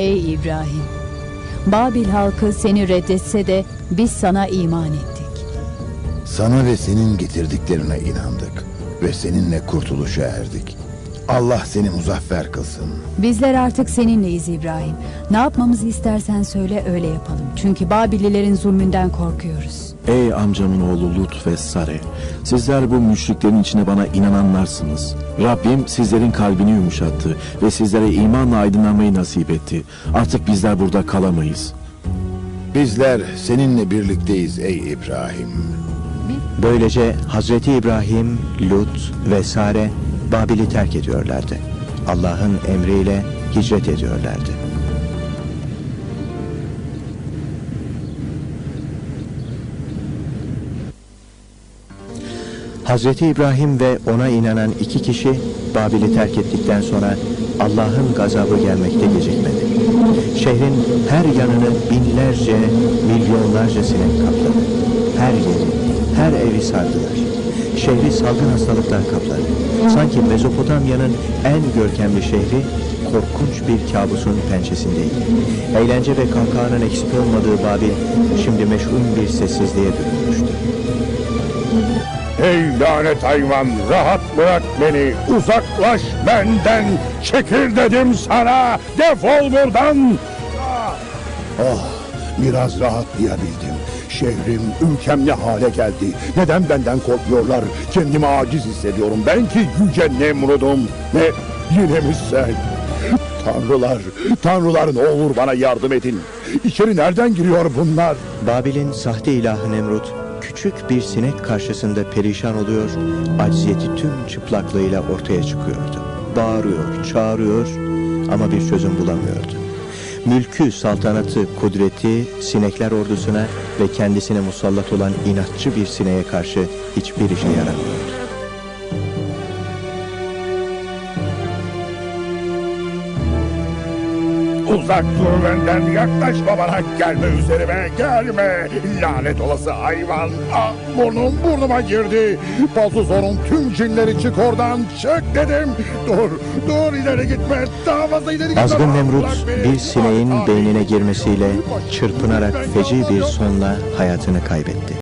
Ey İbrahim! Babil halkı seni reddetse de biz sana iman ettik. Sana ve senin getirdiklerine inandık ve seninle kurtuluşa erdik. Allah seni muzaffer kılsın. Bizler artık seninleyiz İbrahim. Ne yapmamızı istersen söyle öyle yapalım. Çünkü Babililerin zulmünden korkuyoruz. Ey amcamın oğlu Lut ve Sare, sizler bu müşriklerin içine bana inananlarsınız. Rabbim sizlerin kalbini yumuşattı ve sizlere imanla aydınlanmayı nasip etti. Artık bizler burada kalamayız. Bizler seninle birlikteyiz ey İbrahim. Böylece Hazreti İbrahim, Lut ve Sare Babil'i terk ediyorlardı. Allah'ın emriyle hicret ediyorlardı. Hazreti İbrahim ve ona inanan iki kişi Babil'i terk ettikten sonra Allah'ın gazabı gelmekte gecikmedi. Şehrin her yanını binlerce, milyonlarca sinek kapladı. Her yeri, her evi sardılar. Şehri salgın hastalıklar kapladı. Sanki Mezopotamya'nın en görkemli şehri korkunç bir kabusun pençesindeydi. Eğlence ve kahkahanın eksik olmadığı Babil şimdi meşhum bir sessizliğe bürünmüştü. Ey lanet hayvan rahat bırak beni uzaklaş benden çekil dedim sana defol buradan Oh biraz rahatlayabildim Şehrim, ülkem ne hale geldi? Neden benden korkuyorlar? Kendimi aciz hissediyorum. Ben ki yüce Nemrud'um. Ne? Yine mi sen? Tanrılar, tanrılar ne olur bana yardım edin. İçeri nereden giriyor bunlar? Babil'in sahte ilahı Nemrut küçük bir sinek karşısında perişan oluyor, acziyeti tüm çıplaklığıyla ortaya çıkıyordu. Bağırıyor, çağırıyor ama bir çözüm bulamıyordu. Mülkü, saltanatı, kudreti sinekler ordusuna ve kendisine musallat olan inatçı bir sineğe karşı hiçbir işe yaramıyordu. Uzak dur benden yaklaşma bana. Gelme üzerime gelme. Lanet olası hayvan. Ah, burnum burnuma girdi. Baltuzor'un tüm cinleri çık oradan. Çık dedim. Dur dur ileri gitme. Daha fazla ileri gitme. Azgın Nemrut bir sineğin beynine girmesiyle çırpınarak feci bir sonla hayatını kaybetti.